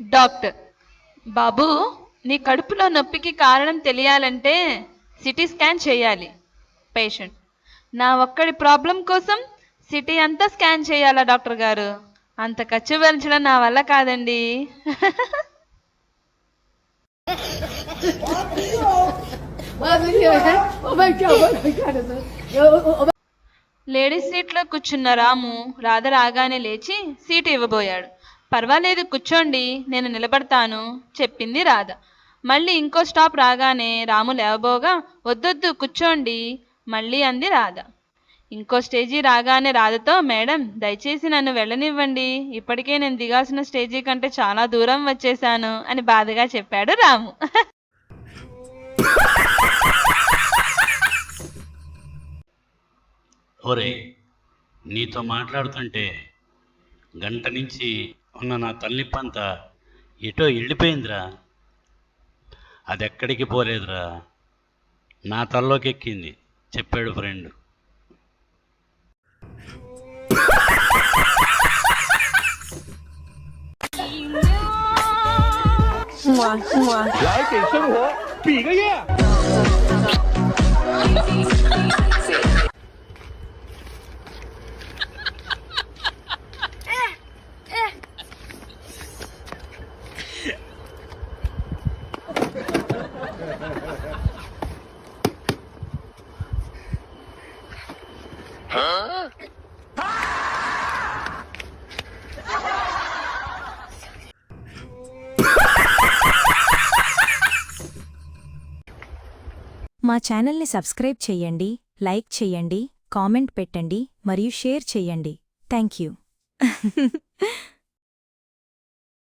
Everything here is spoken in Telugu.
డాక్టర్. బాబు నీ కడుపులో నొప్పికి కారణం తెలియాలంటే సిటీ స్కాన్ చేయాలి పేషెంట్. నా ఒక్కడి ప్రాబ్లం కోసం సిటీ అంతా స్కాన్ చేయాలా డాక్టర్ గారు? అంత ఖర్చు భరించడం నా వల్ల కాదండి. లేడీస్ సీట్లో కూర్చున్న రాము రాధ రాగానే లేచి సీటు ఇవ్వబోయాడు. పర్వాలేదు కూర్చోండి నేను నిలబడతాను చెప్పింది రాధ. మళ్ళీ ఇంకో స్టాప్ రాగానే రాము లేవబోగా వద్దొద్దు కూర్చోండి మళ్ళీ అంది రాధ. ఇంకో స్టేజీ రాగానే రాధతో మేడం దయచేసి నన్ను వెళ్ళనివ్వండి ఇప్పటికే నేను దిగాల్సిన స్టేజీ కంటే చాలా దూరం వచ్చేసాను అని బాధగా చెప్పాడు రాము. ఒరే నీతో మాట్లాడుతుంటే గంట నుంచి ఉన్న నా తల్లిపంత ఎటో వెళ్ళిపోయిందిరా. అది ఎక్కడికి పోలేదురా. నా తల్లోకి ఎక్కింది చెప్పాడు ఫ్రెండ్. మా ఛానల్ని సబ్స్క్రైబ్ చెయ్యండి లైక్ చెయ్యండి కామెంట్ పెట్టండి మరియు షేర్ చెయ్యండి థ్యాంక్ యూ.